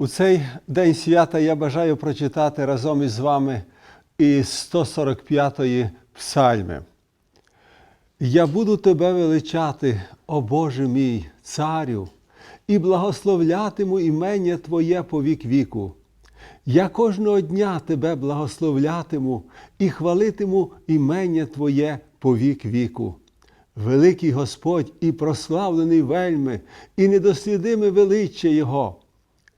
У цей день свята я бажаю прочитати разом із вами із 145-ї псальми. Я буду тебе величати, о Боже мій, царю, і благословлятиму імення Твоє по вік віку. Я кожного дня тебе благословлятиму і хвалитиму імення Твоє по вік віку. Великий Господь і прославлений вельми, і недослідиме величчя Його.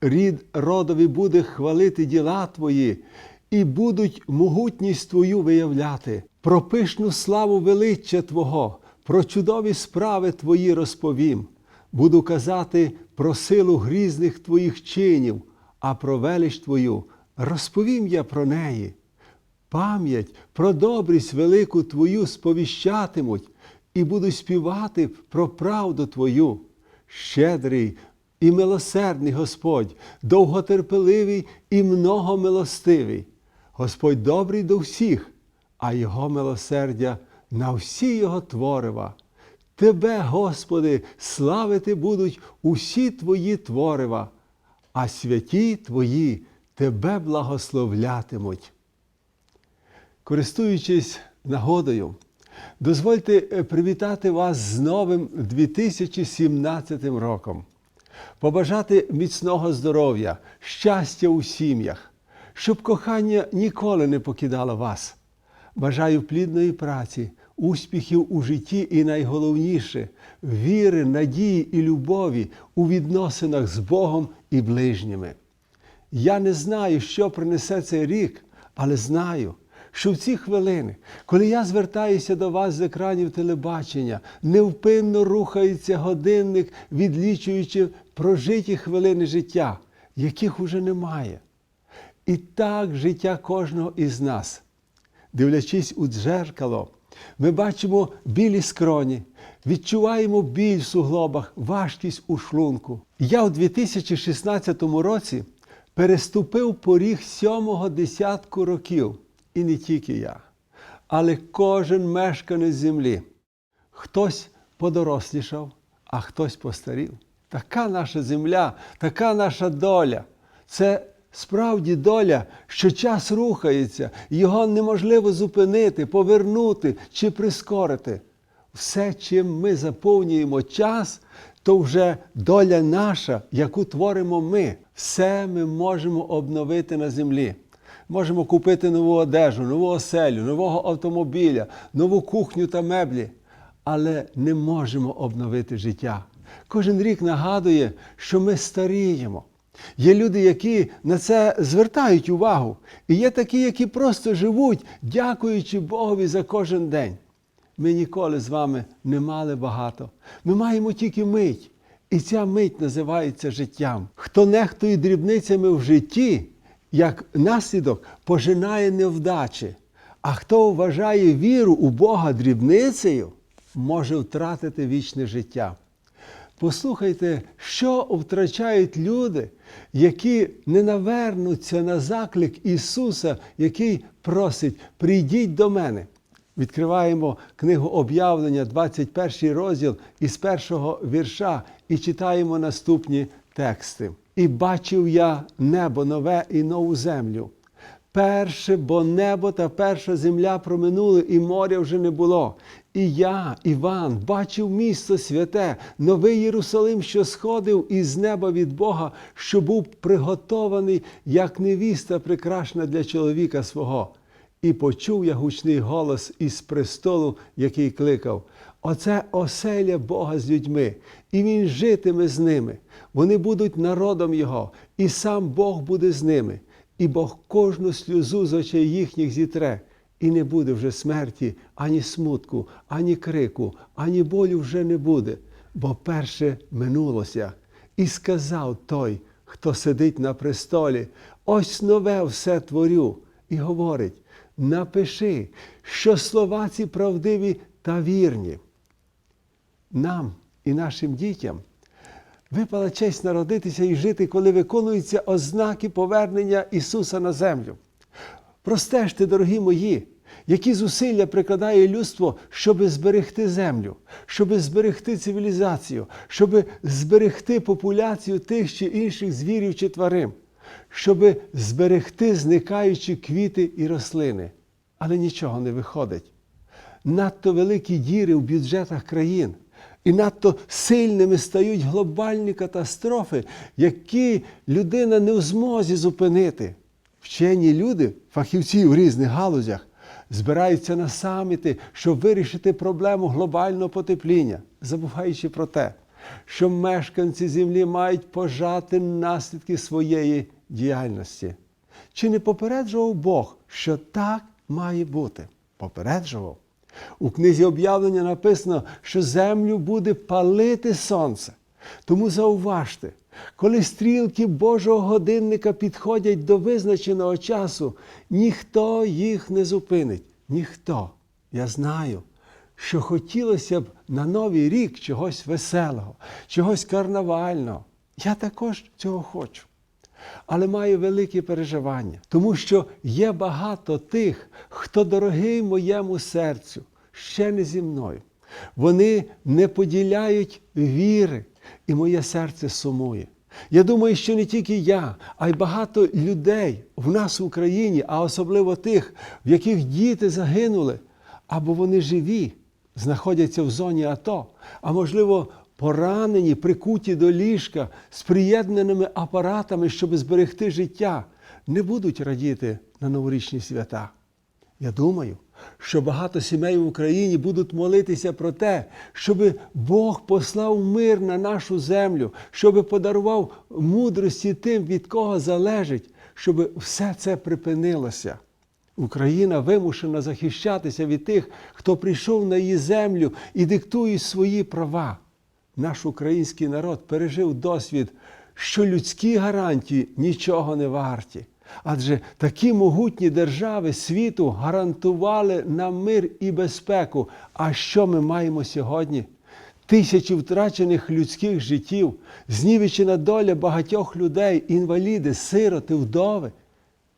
Рід родові буде хвалити діла Твої, і будуть могутність Твою виявляти, про пишну славу величчя Твого, про чудові справи Твої розповім. Буду казати про силу грізних Твоїх чинів, а про велич Твою розповім я про неї. Пам'ять про добрість велику Твою сповіщатимуть, і буду співати про правду Твою. Щедрий і милосердний Господь, довготерпеливий і многомилостивий. Господь добрий до всіх, а Його милосердя на всі Його творива. Тебе, Господи, славити будуть усі Твої творива, а святі Твої Тебе благословлятимуть. Користуючись нагодою, дозвольте е, привітати вас з новим 2017 роком, побажати міцного здоров'я, щастя у сім'ях, щоб кохання ніколи не покидало вас. Бажаю плідної праці, успіхів у житті і найголовніше віри, надії і любові у відносинах з Богом і ближніми. Я не знаю, що принесе цей рік, але знаю, що в ці хвилини, коли я звертаюся до вас з екранів телебачення, невпинно рухається годинник, відлічуючи прожиті хвилини життя, яких уже немає. І так життя кожного із нас. Дивлячись у дзеркало, ми бачимо білі скроні, відчуваємо біль в суглобах, важкість у шлунку. Я у 2016 році переступив поріг сьомого десятку років, і не тільки я, але кожен мешканець землі. Хтось подорослішав, а хтось постарів. Така наша земля, така наша доля. Це справді доля, що час рухається, його неможливо зупинити, повернути чи прискорити. Все, чим ми заповнюємо час, то вже доля наша, яку творимо ми. Все ми можемо обновити на землі. Можемо купити нову одежу, нову оселю, нового автомобіля, нову кухню та меблі, але не можемо обновити життя. Кожен рік нагадує, що ми старіємо. Є люди, які на це звертають увагу, і є такі, які просто живуть, дякуючи Богові за кожен день. Ми ніколи з вами не мали багато. Ми маємо тільки мить. І ця мить називається життям. Хто нехтує дрібницями в житті, як наслідок пожинає невдачі. А хто вважає віру у Бога дрібницею, може втратити вічне життя. Послухайте, що втрачають люди, які не навернуться на заклик Ісуса, який просить: прийдіть до мене. Відкриваємо книгу об'явлення, 21 розділ із першого вірша, і читаємо наступні тексти. І бачив я небо нове і нову землю. Перше, бо небо та перша земля проминули, і моря вже не було. І я, Іван, бачив місто святе, новий Єрусалим, що сходив із неба від Бога, що був приготований, як невіста прикрашена для чоловіка свого. І почув я гучний голос із престолу, який кликав: Оце оселя Бога з людьми, і Він житиме з ними. Вони будуть народом Його, і сам Бог буде з ними, і Бог кожну сльозу з очей їхніх зітре, і не буде вже смерті, ані смутку, ані крику, ані болю вже не буде, бо перше минулося. І сказав той, хто сидить на престолі: ось нове все творю, і говорить напиши, що слова ці правдиві та вірні. Нам і нашим дітям випала честь народитися і жити, коли виконуються ознаки повернення Ісуса на землю. Простежте, дорогі мої, які зусилля прикладає людство, щоб зберегти землю, щоб зберегти цивілізацію, щоб зберегти популяцію тих чи інших звірів чи тварин, щоб зберегти зникаючі квіти і рослини. Але нічого не виходить. Надто великі діри в бюджетах країн. І надто сильними стають глобальні катастрофи, які людина не в змозі зупинити. Вчені люди, фахівці в різних галузях, збираються на саміти, щоб вирішити проблему глобального потепління, забуваючи про те, що мешканці землі мають пожати наслідки своєї діяльності. Чи не попереджував Бог, що так має бути? Попереджував. У книзі об'явлення написано, що землю буде палити сонце. Тому зауважте, коли стрілки Божого годинника підходять до визначеного часу, ніхто їх не зупинить. Ніхто. Я знаю, що хотілося б на Новий рік чогось веселого, чогось карнавального. Я також цього хочу. Але маю великі переживання, тому що є багато тих, хто дорогий моєму серцю, ще не зі мною. Вони не поділяють віри, і моє серце сумує. Я думаю, що не тільки я, а й багато людей в нас в Україні, а особливо тих, в яких діти загинули, або вони живі, знаходяться в зоні АТО, а можливо, поранені, прикуті до ліжка з приєднаними апаратами, щоб зберегти життя, не будуть радіти на новорічні свята. Я думаю, що багато сімей в Україні будуть молитися про те, щоб Бог послав мир на нашу землю, щоб подарував мудрості тим, від кого залежить, щоб все це припинилося. Україна вимушена захищатися від тих, хто прийшов на її землю і диктує свої права. Наш український народ пережив досвід, що людські гарантії нічого не варті. Адже такі могутні держави світу гарантували нам мир і безпеку. А що ми маємо сьогодні? Тисячі втрачених людських життів, знівечена доля багатьох людей, інваліди, сироти, вдови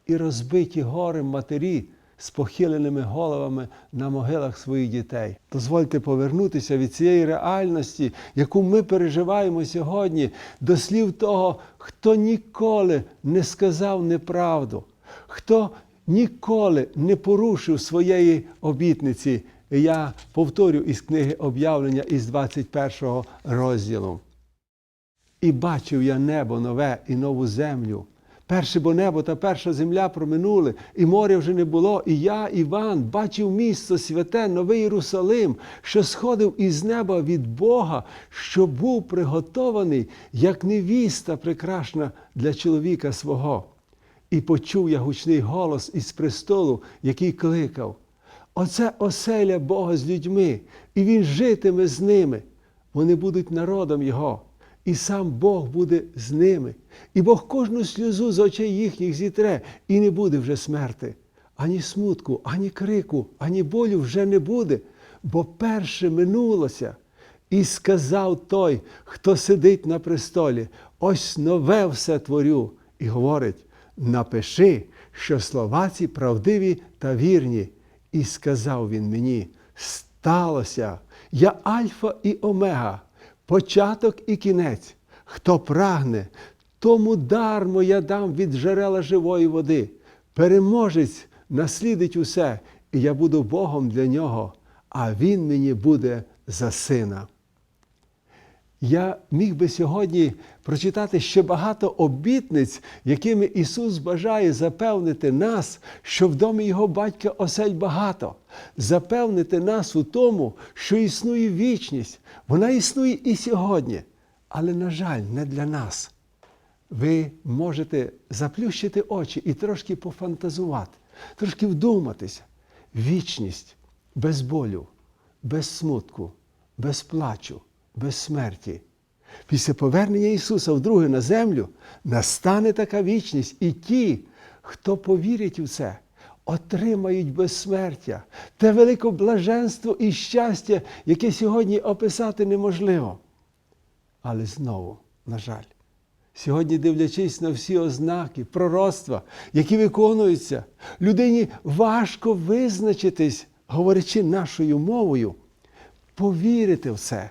і розбиті горем матері з похиленими головами на могилах своїх дітей. Дозвольте повернутися від цієї реальності, яку ми переживаємо сьогодні, до слів того, хто ніколи не сказав неправду, хто ніколи не порушив своєї обітниці. Я повторю із книги об'явлення із 21 розділу. І бачив я небо нове і нову землю. Перше бо небо та перша земля проминули, і моря вже не було. І я, Іван, бачив місто святе, новий Єрусалим, що сходив із неба від Бога, що був приготований, як невіста прекрасна для чоловіка свого. І почув я гучний голос із престолу, який кликав: Оце оселя Бога з людьми, і Він житиме з ними. Вони будуть народом Його і сам Бог буде з ними. І Бог кожну сльозу з очей їхніх зітре, і не буде вже смерти. Ані смутку, ані крику, ані болю вже не буде, бо перше минулося. І сказав той, хто сидить на престолі, ось нове все творю. І говорить: напиши, що слова ці правдиві та вірні. І сказав він мені: сталося, я Альфа і Омега початок і кінець. Хто прагне, тому дармо я дам від джерела живої води. Переможець наслідить усе, і я буду Богом для нього, а Він мені буде за сина. Я міг би сьогодні прочитати ще багато обітниць, якими Ісус бажає запевнити нас, що в домі Його батька осель багато, запевнити нас у тому, що існує вічність. Вона існує і сьогодні, але, на жаль, не для нас. Ви можете заплющити очі і трошки пофантазувати, трошки вдуматися. Вічність без болю, без смутку, без плачу без смерті. Після повернення Ісуса вдруге на землю настане така вічність, і ті, хто повірить у це, отримають безсмертя, те велике блаженство і щастя, яке сьогодні описати неможливо. Але знову, на жаль, Сьогодні, дивлячись на всі ознаки, пророцтва, які виконуються, людині важко визначитись, говорячи нашою мовою, повірити в це.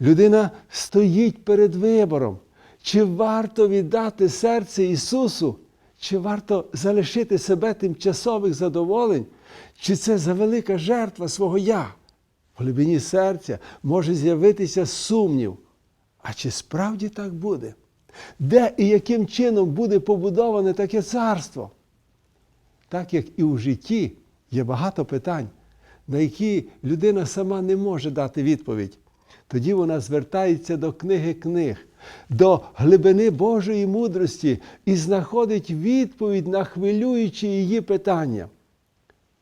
Людина стоїть перед вибором, чи варто віддати серце Ісусу, чи варто залишити себе тимчасових задоволень, чи це завелика жертва свого я. В глибині серця може з'явитися сумнів. А чи справді так буде? Де і яким чином буде побудоване таке царство? Так як і у житті є багато питань, на які людина сама не може дати відповідь. Тоді вона звертається до книги книг, до глибини Божої мудрості і знаходить відповідь на хвилюючі її питання.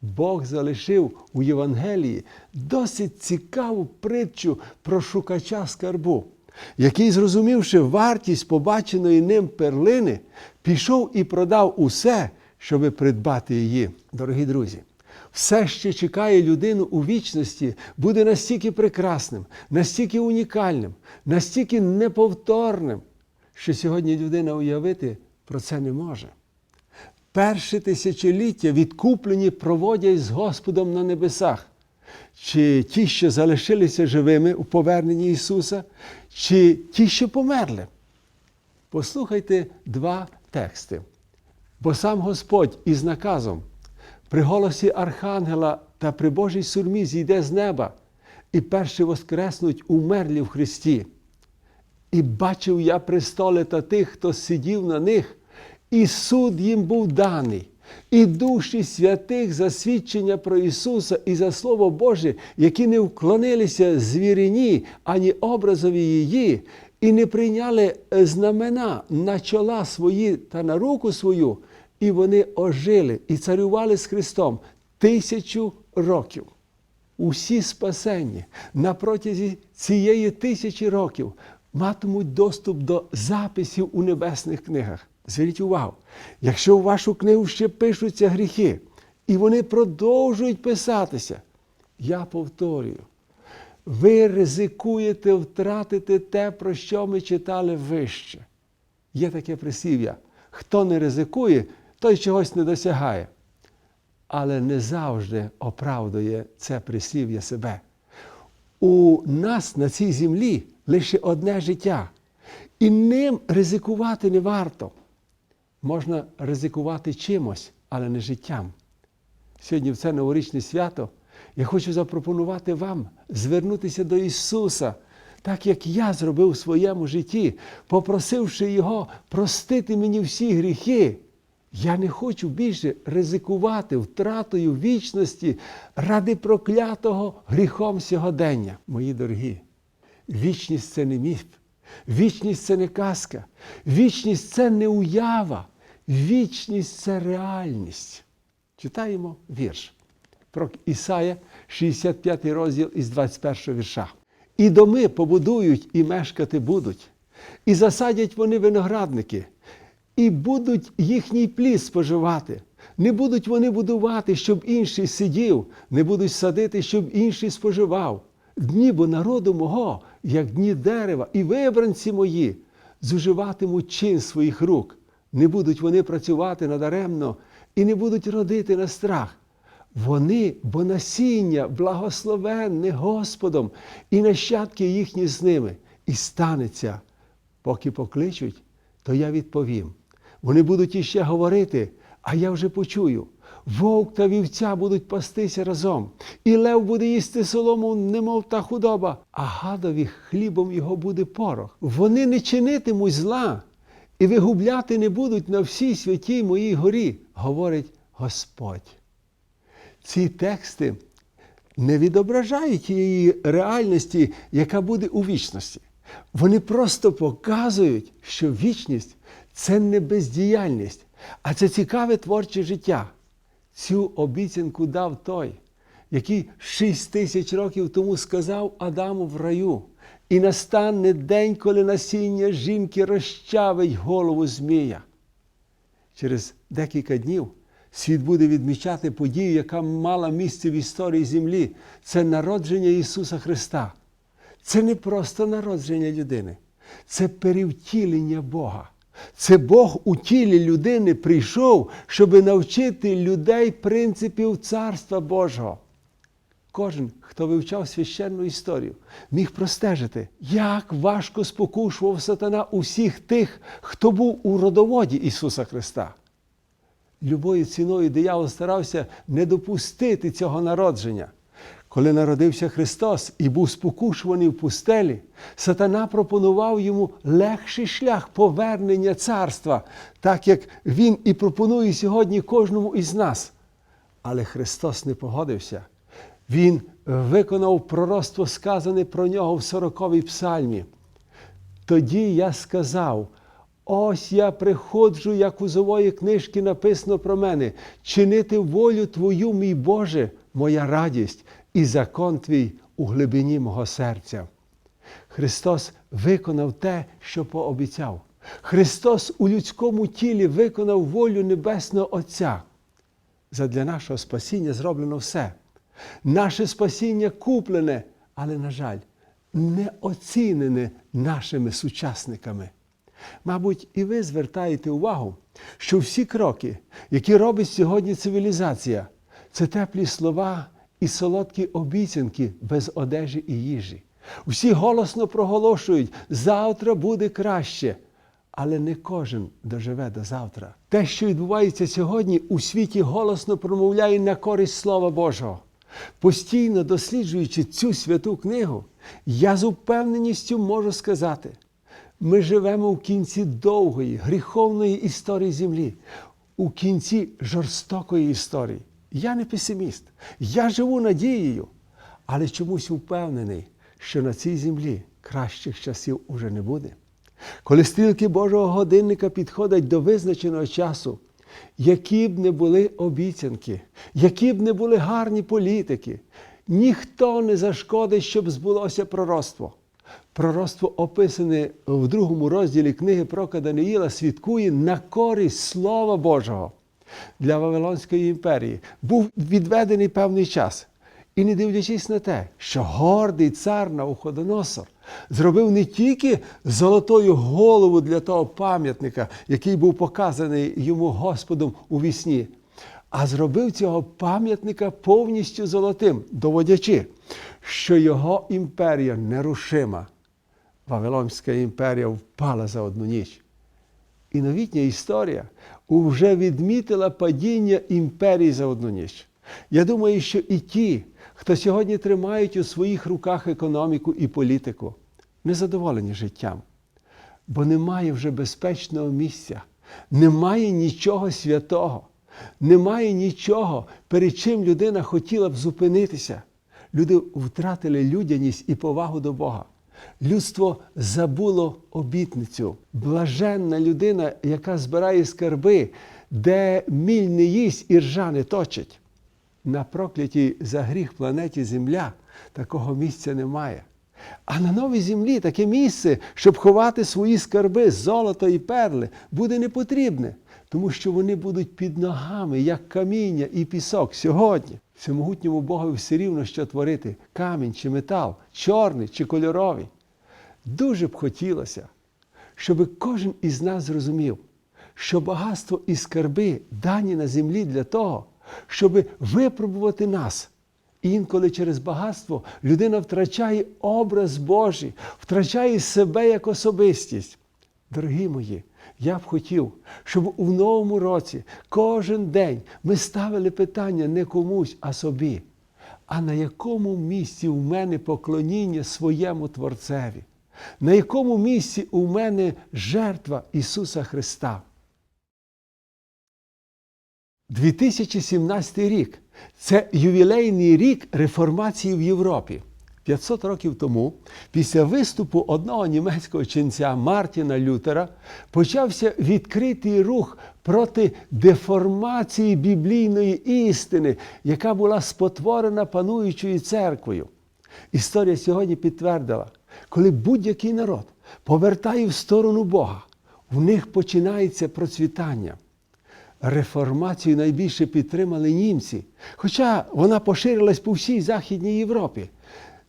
Бог залишив у Євангелії досить цікаву притчу про шукача скарбу, який, зрозумівши вартість побаченої ним перлини, пішов і продав усе, щоби придбати її. Дорогі друзі, все, що чекає людину у вічності, буде настільки прекрасним, настільки унікальним, настільки неповторним, що сьогодні людина уявити про це не може. Перше тисячоліття відкуплені проводять з Господом на небесах. Чи ті, що залишилися живими у поверненні Ісуса, чи ті, що померли. Послухайте два тексти. Бо сам Господь із наказом при голосі Архангела та при Божій сурмі зійде з неба, і перші воскреснуть умерлі в Христі. І бачив я престоли та тих, хто сидів на них, і суд їм був даний, і душі святих за свідчення про Ісуса і за Слово Боже, які не вклонилися звірині, ані образові її, і не прийняли знамена на чола свої та на руку свою, і вони ожили і царювали з Христом тисячу років. Усі спасенні на протязі цієї тисячі років матимуть доступ до записів у небесних книгах. Зверніть увагу, якщо у вашу книгу ще пишуться гріхи, і вони продовжують писатися, я повторюю, ви ризикуєте втратити те, про що ми читали вище. Є таке присів'я. Хто не ризикує, той чогось не досягає. Але не завжди оправдує це прислів'я себе. У нас на цій землі лише одне життя, і ним ризикувати не варто. Можна ризикувати чимось, але не життям. Сьогодні в це новорічне свято я хочу запропонувати вам звернутися до Ісуса, так як я зробив у своєму житті, попросивши Його простити мені всі гріхи. Я не хочу більше ризикувати втратою вічності ради проклятого гріхом сьогодення. Мої дорогі, вічність це не міф, вічність це не казка, вічність це не уява, вічність це реальність. Читаємо вірш про Ісая, 65 розділ із 21 вірша. І доми побудують, і мешкати будуть, і засадять вони виноградники, і будуть їхній плід споживати. Не будуть вони будувати, щоб інший сидів, не будуть садити, щоб інший споживав. Дні бо народу мого, як дні дерева, і вибранці мої зуживатимуть чин своїх рук. Не будуть вони працювати надаремно і не будуть родити на страх. Вони, бо насіння благословенне Господом, і нащадки їхні з ними, і станеться, поки покличуть, то я відповім. Вони будуть іще говорити, а я вже почую. Вовк та вівця будуть пастися разом, і лев буде їсти солому, немов та худоба, а гадові хлібом його буде порох. Вони не чинитимуть зла і вигубляти не будуть на всій святій моїй горі, говорить Господь. Ці тексти не відображають тієї реальності, яка буде у вічності. Вони просто показують, що вічність це не бездіяльність, а це цікаве творче життя. Цю обіцянку дав той, який шість тисяч років тому сказав Адаму в раю. І настане день, коли насіння жінки розчавить голову Змія. Через декілька днів світ буде відмічати подію, яка мала місце в історії землі. Це народження Ісуса Христа. Це не просто народження людини, це перевтілення Бога. Це Бог у тілі людини прийшов, щоб навчити людей принципів Царства Божого. Кожен, хто вивчав священну історію, міг простежити, як важко спокушував сатана усіх тих, хто був у родоводі Ісуса Христа. Любою ціною диявол старався не допустити цього народження. Коли народився Христос і був спокушуваний в пустелі, сатана пропонував йому легший шлях повернення царства, так як Він і пропонує сьогодні кожному із нас. Але Христос не погодився. Він виконав пророцтво, сказане про нього в 40-й псальмі. Тоді я сказав: ось я приходжу, як у зової книжки написано про мене, чинити волю Твою, мій Боже, моя радість, і закон Твій у глибині мого серця. Христос виконав те, що пообіцяв. Христос у людському тілі виконав волю Небесного Отця. Задля нашого спасіння зроблено все. Наше спасіння куплене, але, на жаль, не оцінене нашими сучасниками. Мабуть, і ви звертаєте увагу, що всі кроки, які робить сьогодні цивілізація, це теплі слова і солодкі обіцянки без одежі і їжі. Всі голосно проголошують, завтра буде краще. Але не кожен доживе до завтра. Те, що відбувається сьогодні, у світі голосно промовляє на користь Слова Божого. Постійно досліджуючи цю святу книгу, я з упевненістю можу сказати: ми живемо в кінці довгої, гріховної історії землі, у кінці жорстокої історії. Я не песиміст, я живу надією, але чомусь впевнений, що на цій землі кращих часів уже не буде. Коли стрілки Божого годинника підходять до визначеного часу, які б не були обіцянки, які б не були гарні політики, ніхто не зашкодить, щоб збулося пророцтво. Пророцтво, описане в другому розділі книги про Даниїла, свідкує на користь Слова Божого для Вавилонської імперії. Був відведений певний час. І не дивлячись на те, що гордий цар Навуходоносор зробив не тільки золотою голову для того пам'ятника, який був показаний йому Господом у вісні, а зробив цього пам'ятника повністю золотим, доводячи, що його імперія нерушима. Вавилонська імперія впала за одну ніч. І новітня історія вже відмітила падіння імперії за одну ніч. Я думаю, що і ті, хто сьогодні тримають у своїх руках економіку і політику, незадоволені життям, бо немає вже безпечного місця, немає нічого святого, немає нічого, перед чим людина хотіла б зупинитися. Люди втратили людяність і повагу до Бога. Людство забуло обітницю. Блаженна людина, яка збирає скарби, де міль не їсть і ржа не точить. На проклятій за гріх планеті Земля такого місця немає. А на новій землі таке місце, щоб ховати свої скарби, золото і перли, буде не потрібне, тому що вони будуть під ногами, як каміння і пісок сьогодні. Всемогутньому Богові все рівно, що творити камінь чи метал, чорний чи кольоровий. Дуже б хотілося, щоб кожен із нас зрозумів, що багатство і скарби дані на землі для того, щоб випробувати нас. Інколи через багатство людина втрачає образ Божий, втрачає себе як особистість. Дорогі мої, я б хотів, щоб у новому році кожен день ми ставили питання не комусь, а собі. А на якому місці у мене поклоніння своєму Творцеві? На якому місці у мене жертва Ісуса Христа? 2017 рік це ювілейний рік реформації в Європі. 500 років тому, після виступу одного німецького ченця Мартіна Лютера, почався відкритий рух проти деформації біблійної істини, яка була спотворена пануючою церквою. Історія сьогодні підтвердила, коли будь-який народ повертає в сторону Бога, в них починається процвітання. Реформацію найбільше підтримали німці, хоча вона поширилась по всій Західній Європі.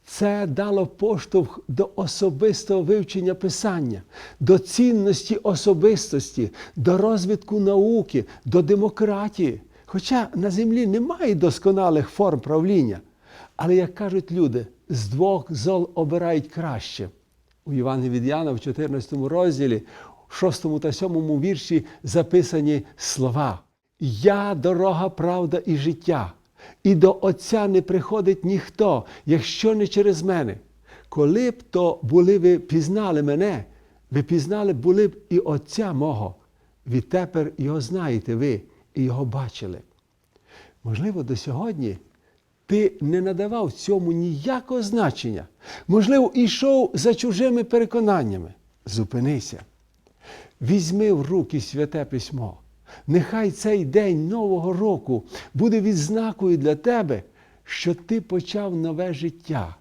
Це дало поштовх до особистого вивчення писання, до цінності особистості, до розвитку науки, до демократії. Хоча на землі немає досконалих форм правління. Але, як кажуть люди, з двох зол обирають краще. У Івангелії від Яна в 14 розділі, в 6 та 7 вірші записані слова: Я дорога, правда і життя, і до Отця не приходить ніхто, якщо не через мене. Коли б то були ви пізнали мене, ви пізнали були б і Отця мого. Відтепер його знаєте ви і його бачили. Можливо, до сьогодні ти не надавав цьому ніякого значення. Можливо, йшов за чужими переконаннями. Зупинися. Візьми в руки святе письмо. Нехай цей день Нового року буде відзнакою для тебе, що ти почав нове життя.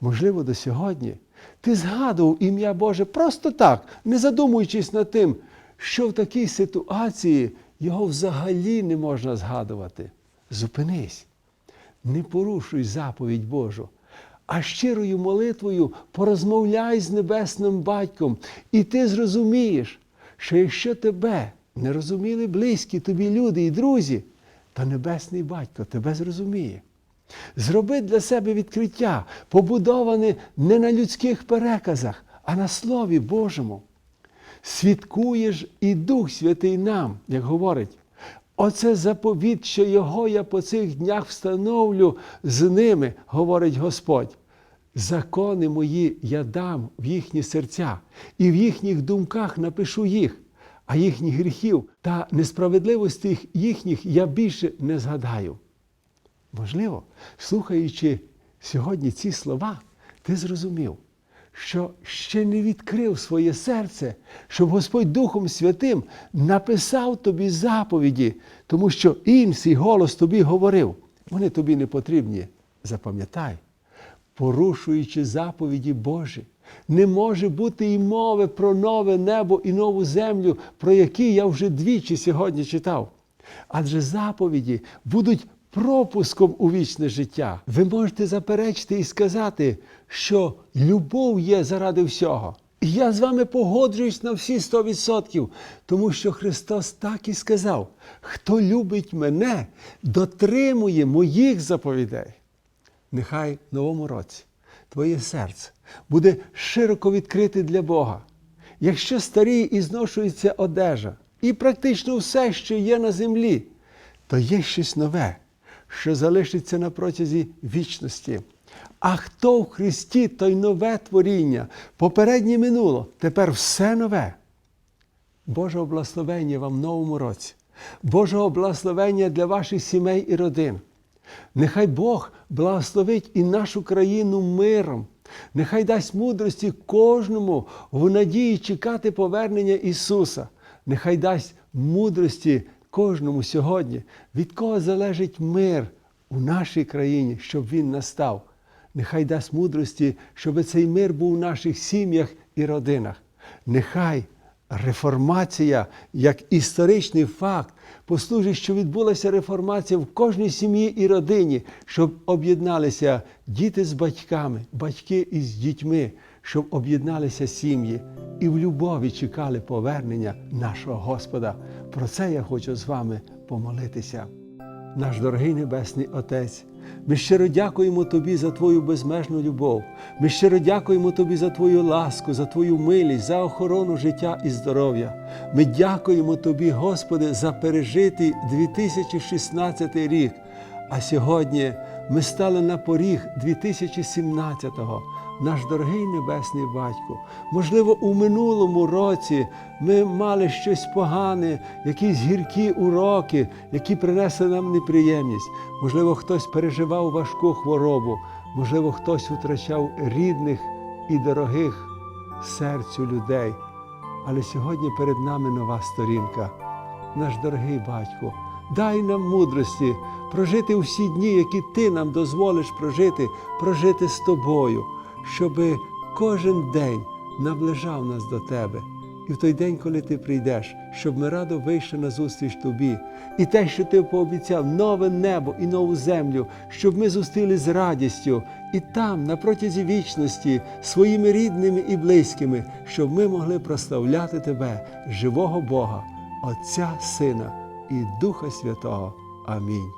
Можливо, до сьогодні ти згадував ім'я Боже просто так, не задумуючись над тим, що в такій ситуації його взагалі не можна згадувати. Зупинись, не порушуй заповідь Божу, а щирою молитвою порозмовляй з небесним батьком, і ти зрозумієш, що якщо тебе не розуміли близькі тобі люди і друзі, то небесний батько тебе зрозуміє. Зроби для себе відкриття, побудоване не на людських переказах, а на Слові Божому. Свідкуєш і Дух Святий нам, як говорить. Оце заповіт, що його я по цих днях встановлю з ними, говорить Господь. Закони мої я дам в їхні серця, і в їхніх думках напишу їх, а їхніх гріхів та несправедливостей їхніх я більше не згадаю. Можливо, слухаючи сьогодні ці слова, ти зрозумів, що ще не відкрив своє серце, щоб Господь Духом Святим написав тобі заповіді, тому що інший голос тобі говорив. Вони тобі не потрібні. Запам'ятай, порушуючи заповіді Божі, не може бути і мови про нове небо і нову землю, про які я вже двічі сьогодні читав. Адже заповіді будуть пропуском у вічне життя. Ви можете заперечити і сказати, що любов є заради всього. І я з вами погоджуюсь на всі 100%, тому що Христос так і сказав: хто любить мене, дотримує моїх заповідей. Нехай в новому році твоє серце буде широко відкрите для Бога. Якщо старі і зношується одежа, і практично все, що є на землі, то є щось нове, що залишиться на протязі вічності. А хто в Христі, той нове творіння, попереднє минуло, тепер все нове. Божого благословення вам в новому році, Божого благословення для ваших сімей і родин. Нехай Бог благословить і нашу країну миром. Нехай дасть мудрості кожному в надії чекати повернення Ісуса. Нехай дасть мудрості кожному сьогодні, від кого залежить мир у нашій країні, щоб він настав. Нехай дасть мудрості, щоб цей мир був у наших сім'ях і родинах. Нехай реформація як історичний факт послужить, що відбулася реформація в кожній сім'ї і родині, щоб об'єдналися діти з батьками, батьки із дітьми, щоб об'єдналися сім'ї і в любові чекали повернення нашого Господа. Про це я хочу з вами помолитися. Наш дорогий Небесний Отець, ми щиро дякуємо Тобі за Твою безмежну любов. Ми щиро дякуємо Тобі за Твою ласку, за Твою милість, за охорону життя і здоров'я. Ми дякуємо Тобі, Господи, за пережитий 2016 рік. А сьогодні ми стали на поріг 2017-го. Наш дорогий Небесний Батько, можливо, у минулому році ми мали щось погане, якісь гіркі уроки, які принесли нам неприємність. Можливо, хтось переживав важку хворобу, можливо, хтось втрачав рідних і дорогих серцю людей. Але сьогодні перед нами нова сторінка. Наш дорогий батько, дай нам мудрості прожити усі дні, які ти нам дозволиш прожити, прожити з тобою, щоби кожен день наближав нас до тебе. І в той день, коли ти прийдеш, щоб ми радо вийшли на зустріч тобі. І те, що ти пообіцяв, нове небо і нову землю, щоб ми зустріли з радістю і там, на протязі вічності, своїми рідними і близькими, щоб ми могли прославляти тебе, живого Бога, Отця, Сина і Духа Святого. Амінь.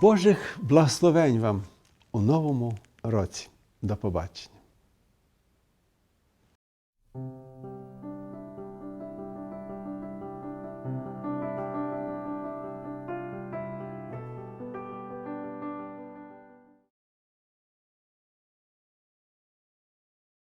Божих благословень вам у новому році. До побачення.